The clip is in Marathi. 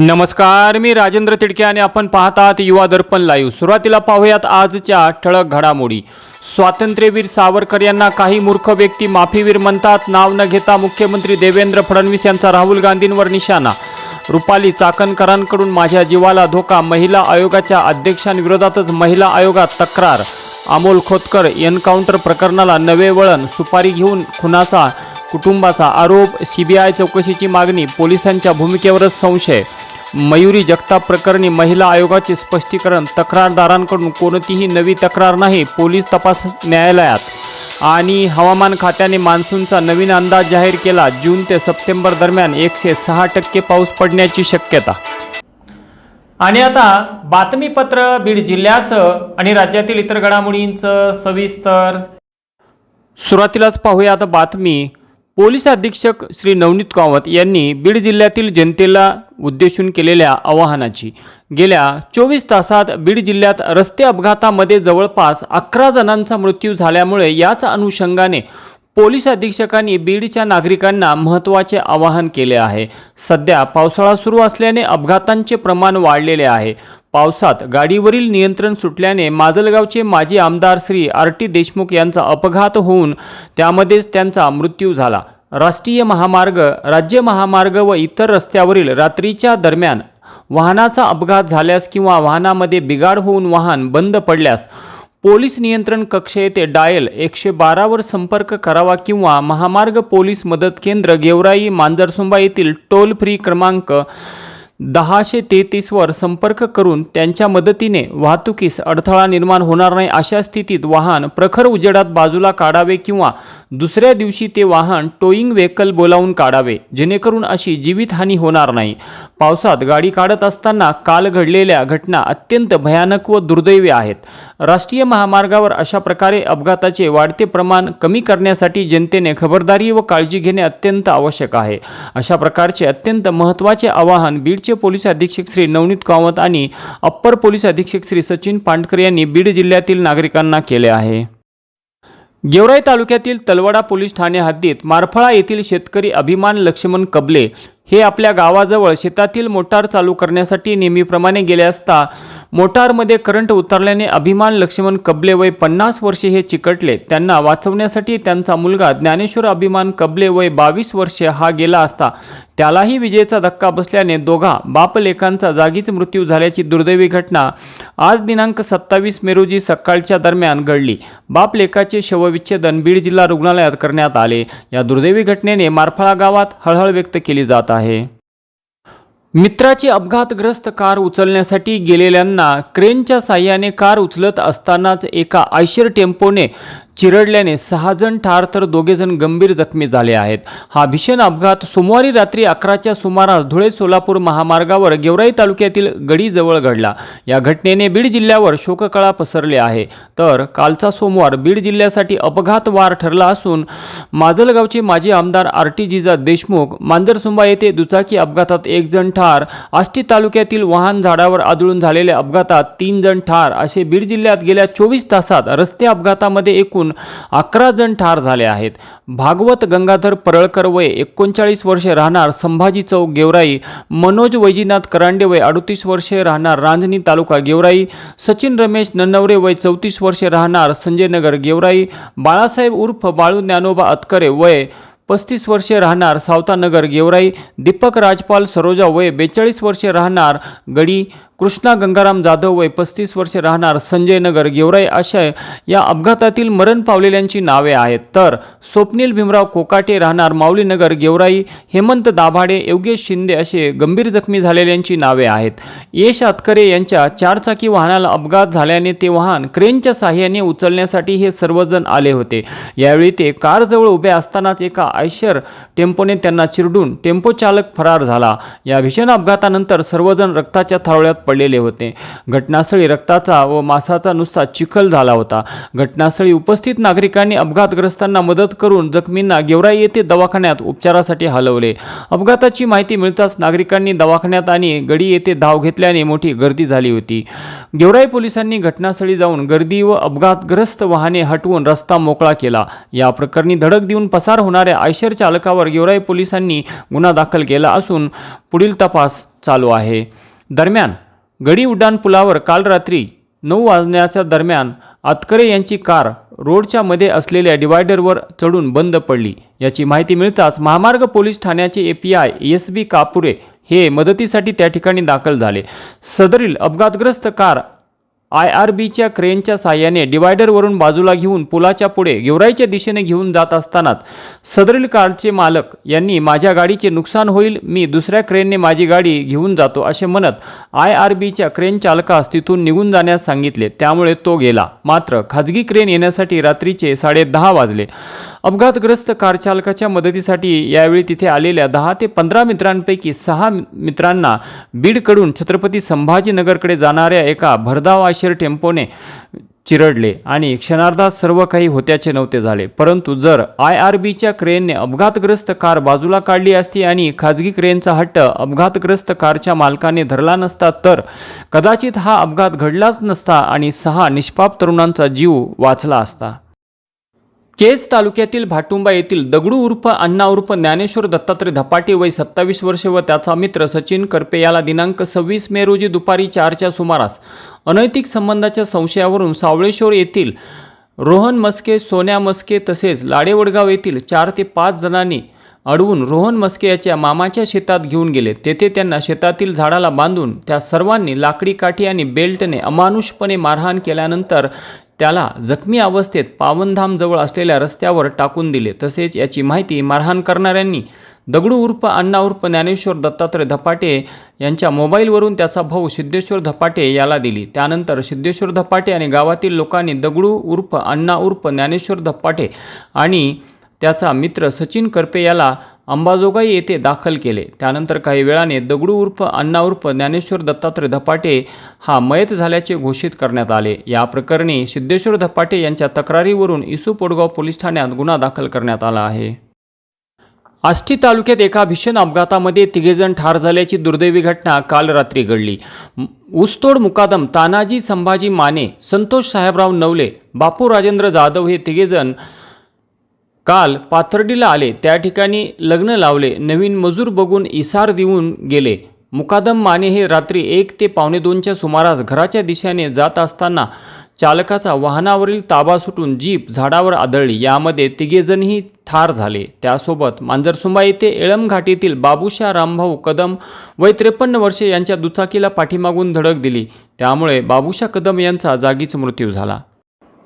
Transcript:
नमस्कार मी राजेंद्र तिडके आणि आपण पाहत आहात युवा दर्पण लाईव्ह सुरुवातीला पाहूयात आजच्या ठळक घडामोडी. स्वातंत्र्यवीर सावरकर यांना काही मूर्ख व्यक्ती माफीवीर म्हणतात नाव न घेता मुख्यमंत्री देवेंद्र फडणवीस यांचा राहुल गांधींवर निशाणा. रुपाली चाकणकरांकडून माझ्या जीवाला धोका महिला आयोगाच्या अध्यक्षांविरोधातच महिला आयोगात तक्रार. अमोल खोतकर एन्काउंटर प्रकरणाला नवे वळण सुपारी घेऊन खुनाचा कुटुंबाचा आरोप सीबीआय चौकशीची मागणी पोलिसांच्या भूमिकेवरच संशय. मयुरी जगताप प्रकरणी महिला आयोगाचे स्पष्टीकरण तक्रारदारांकडून कोणतीही नवी तक्रार नाही पोलीस तपास न्यायालयात. आणि हवामान खात्याने मान्सूनचा नवीन अंदाज जाहीर केला. जून ते सप्टेंबर दरम्यान एकशे सहा टक्के पाऊस पडण्याची शक्यता. आणि आता बातमीपत्र बीड जिल्ह्याचं आणि राज्यातील इतर घडामोडींचं सविस्तर. सुरुवातीलाच पाहूया आता बातमी. पोलीस अधीक्षक श्री नवनीत कावत यांनी बीड जिल्ह्यातील जनतेला उद्देशून केलेल्या आवाहनाची. गेल्या चोवीस तासात बीड जिल्ह्यात रस्ते अपघातामध्ये जवळपास अकरा जणांचा मृत्यू झाल्यामुळे याच अनुषंगाने पोलीस अधीक्षकांनी बीडच्या नागरिकांना महत्त्वाचे आवाहन केले आहे. सध्या पावसाळा सुरू असल्याने अपघातांचे प्रमाण वाढलेले आहे. पावसात गाडीवरील नियंत्रण सुटल्याने माजलगावचे माजी आमदार श्री आर टी देशमुख यांचा अपघात होऊन त्यामध्येच त्यांचा मृत्यू झाला. राष्ट्रीय महामार्ग राज्य महामार्ग व इतर रस्त्यावरील रात्रीच्या दरम्यान वाहनाचा अपघात झाल्यास किंवा वाहनामध्ये बिघाड होऊन वाहन बंद पडल्यास पोलीस नियंत्रण कक्ष येथे डायल एकशे बारावर संपर्क करावा किंवा महामार्ग पोलीस मदत केंद्र गेवराई मांजरसुंबा येथील टोल फ्री क्रमांक दहाशे तेहतीसवर संपर्क करून त्यांच्या मदतीने वाहतुकीस अडथळा निर्माण होणार नाही अशा स्थितीत वाहन प्रखर उजेडात बाजूला काढावे किंवा दुसऱ्या दिवशी ते वाहन टोईंग व्हेकल बोलावून काढावे जेणेकरून अशी जीवितहानी होणार नाही. पावसात गाडी काढत असताना काल घडलेल्या घटना अत्यंत भयानक व दुर्दैवी आहेत. राष्ट्रीय महामार्गावर अशा प्रकारे अपघाताचे वाढते प्रमाण कमी करण्यासाठी जनतेने खबरदारी व काळजी घेणे अत्यंत आवश्यक आहे. अशा प्रकारचे अत्यंत महत्त्वाचे आवाहन बीडचे पोलीस अधीक्षक श्री नवनीत कामत आणि अप्पर पोलीस अधीक्षक श्री सचिन पांडकर यांनी बीड जिल्ह्यातील नागरिकांना केले आहे. गेवराई तालुक्यातील तलवडा पोलीस ठाणे हद्दीत मारफळा येथील शेतकरी अभिमान लक्ष्मण कबले हे आपल्या गावाजवळ शेतातील मोटार चालू करण्यासाठी नेहमीप्रमाणे गेले असता मोटारमध्ये करंट उतरल्याने अभिमान लक्ष्मण कबले वय पन्नास वर्षे हे चिकटले. त्यांना वाचवण्यासाठी त्यांचा मुलगा ज्ञानेश्वर अभिमान कबले वय बावीस वर्षे हा गेला असता. त्यालाही विजेचा धक्का बसल्याने दोघा बापलेखांचा जागीच मृत्यू झाल्याची दुर्दैवी घटना आज दिनांक सत्तावीस मे रोजी सकाळच्या दरम्यान घडली. बापलेखाचे शवविच्छेदन बीड जिल्हा रुग्णालयात करण्यात आले. या दुर्दैवी घटनेने मारफळा गावात हळहळ व्यक्त केली जात आहे. मित्राची अपघातग्रस्त कार उचलण्यासाठी गेलेल्यांना क्रेनच्या साह्याने कार उचलत असतानाच एका आयशर टेम्पोने चिरडल्याने सहा जण ठार तर दोघे जण गंभीर जखमी झाले आहेत. हा भीषण अपघात सोमवारी रात्री अकराच्या सुमारास धुळे सोलापूर महामार्गावर गेवराई तालुक्यातील गडीजवळ घडला. या घटनेने बीड जिल्ह्यावर शोककळा पसरली आहे. तर कालचा सोमवार बीड जिल्ह्यासाठी अपघातवार ठरला असून माजलगावचे माजी आमदार आर टी जिजा देशमुख मांजरसुंबा येथे दुचाकी अपघातात एक जण ठार आष्टी तालुक्यातील वाहन झाडावर आदळून झालेल्या अपघातात तीन जण ठार असे बीड जिल्ह्यात गेल्या चोवीस तासात रस्ते अपघातामध्ये एकूण अकरा जण ठार झाले आहेत. भागवत गंगाधर परळकर वय एकोणचाळीस वर्षे राहणार संभाजी चौक गेवराई मनोज वैजीनाथ करांडे वय अडतीस वर्षे राहणार रांजणी तालुका गेवराई सचिन रमेश नन्नवरे वय चौतीस वर्षे राहणार संजयनगर गेवराई बाळासाहेब उर्फ बाळू ज्ञानोबा अतकरे वय पस्तीस वर्षे राहणार सावतानगर गेवराई दीपक राजपाल सरोजा वय बेचाळीस वर्षे राहणार गडी कृष्णा गंगाराम जाधव वय पस्तीस वर्षे राहणार संजय नगर गेवराई अशा या अपघातातील मरण पावलेल्यांची नावे आहेत. तर स्वप्नील भीमराव कोकाटे राहणार माऊलीनगर गेवराई हेमंत दाभाडे योगेश शिंदे असे गंभीर जखमी झालेल्यांची नावे आहेत. यश आतकरे यांच्या चारचाकी वाहनाला अपघात झाल्याने ते वाहन क्रेनच्या साह्याने उचलण्यासाठी हे सर्वजण आले होते. यावेळी ते कारजवळ उभे असतानाच एका आयशर टेम्पोने त्यांना चिरडून टेम्पो चालक फरार झाला. या भीषण अपघातानंतर सर्वजण रक्ताच्या थारोळ्यात पडलेले होते. घटनास्थळी रक्ताचा व मासाचा नुसता चिखल झाला होता. घटनास्थळी उपस्थित नागरिकांनी अपघातग्रस्तांना मदत करून जखमींना गेवराई येथे दवाखान्यात उपचारासाठी हलवले. अपघाताची माहिती मिळताच नागरिकांनी दवाखान्यात आणि गडी येथे धाव घेतल्याने मोठी गर्दी झाली होती. गेवराई पोलिसांनी घटनास्थळी जाऊन गर्दी व अपघातग्रस्त वाहने हटवून रस्ता मोकळा केला. या प्रकरणी धडक देऊन पसार होणाऱ्या आयशर चालकावर गेवराई पोलिसांनी गुन्हा दाखल केला असून पुढील तपास चालू आहे. दरम्यान गडी उड्डाणपुलावर काल रात्री नऊ वाजण्याच्या दरम्यान आतकरे यांची कार रोडच्या मध्ये असलेल्या डिवायडरवर चढून बंद पडली. याची माहिती मिळताच महामार्ग पोलीस ठाण्याचे A P I S B Kapure हे मदतीसाठी त्या ठिकाणी दाखल झाले. सदरील अपघातग्रस्त कार आय आर बीच्या क्रेनच्या साह्याने डिवायडरवरून बाजूला घेऊन पुलाच्या पुढे गेवराईच्या दिशेने घेऊन जात असतानाच सदरील कारचे मालक यांनी माझ्या गाडीचे नुकसान होईल मी दुसऱ्या क्रेनने माझी गाडी घेऊन जातो असे म्हणत आय आर बीच्या क्रेन चालकास तिथून निघून जाण्यास सांगितले. त्यामुळे तो गेला. मात्र खाजगी क्रेन येण्यासाठी रात्रीचे साडेदहा वाजले. अपघातग्रस्त कार चालकाच्या मदतीसाठी यावेळी तिथे आलेल्या दहा ते पंधरा मित्रांपैकी सहा मित्रांना बीडकडून छत्रपती संभाजीनगरकडे जाणाऱ्या एका भरधाव आशर टेम्पोने चिरडले आणि क्षणार्धात सर्व काही होत्याचे नव्हते झाले. परंतु जर आय आर बीच्या क्रेनने अपघातग्रस्त कार बाजूला काढली असती आणि खाजगी क्रेनचा हट्ट अपघातग्रस्त कारच्या मालकाने धरला नसता तर कदाचित हा अपघात घडलाच नसता आणि सहा निष्पाप तरुणांचा जीव वाचला असता. केज तालुक्यातील भाटुंबा येथील दगडू उर्फ अण्णा उर्फ ज्ञानेश्वर दत्तात्रय धपाटे वय सत्तावीस वर्ष व त्याचा मित्र सचिन करपे याला दिनांक सव्वीस मे रोजी दुपारी चारच्या सुमारास अनैतिक संबंधाच्या संशयावरून सावळेश्वर येथील रोहन मस्के सोन्या मस्के तसेच लाडेवडगाव येथील चार ते पाच जणांनी अडवून रोहन मस्के याच्या मामाच्या शेतात घेऊन गेले. तेथे त्यांना शेतातील झाडाला बांधून त्या सर्वांनी लाकडी काठी आणि बेल्टने अमानुषपणे मारहाण केल्यानंतर त्याला जखमी अवस्थेत पावनधाम जवळ असलेल्या रस्त्यावर टाकून दिले. तसेच याची माहिती मारहाण करणाऱ्यांनी दगडू उर्फ अण्णा उर्फ ज्ञानेश्वर दत्तात्रय धपाटे यांच्या मोबाईलवरून त्याचा भाऊ सिद्धेश्वर धपाटे याला दिली. त्यानंतर सिद्धेश्वर धपाटे आणि गावातील लोकांनी दगडू उर्फ अण्णा उर्फ ज्ञानेश्वर धपाटे आणि त्याचा मित्र सचिन करपे याला अंबाजोगाई येथे दाखल केले. त्यानंतर काही वेळाने दगडू उर्फ अण्णा उर्फ ज्ञानेश्वर दत्तात्रय धपाटे हा मयत झाल्याचे घोषित करण्यात आले. या प्रकरणी सिद्धेश्वर धपाटे यांच्या तक्रारीवरून इसू पोडगाव पोलीस ठाण्यात गुन्हा दाखल करण्यात आला आहे. आष्टी तालुक्यात एका भीषण अपघातामध्ये तिघेजण ठार झाल्याची दुर्दैवी घटना काल रात्री घडली. ऊसतोड मुकादम तानाजी संभाजी माने संतोष साहेबराव नवले बापू राजेंद्र जाधव हे तिघेजण काल पाथर्डीला आले. त्या ठिकाणी लग्न लावले. नवीन मजूर बघून इसार देऊन गेले. मुकादम माने हे रात्री एक ते पावणे दोनच्या सुमारास घराच्या दिशेने जात असताना चालकाचा वाहनावरील ताबा सुटून जीप झाडावर आदळली. यामध्ये तिघेजणही ठार झाले. त्यासोबत मांजरसुंबा येथे एळम घाटीतील बाबुशा रामभाऊ कदम वय त्रेपन्न वर्षे यांच्या दुचाकीला पाठीमागून धडक दिली. त्यामुळे बाबुशा कदम यांचा जागीच मृत्यू झाला.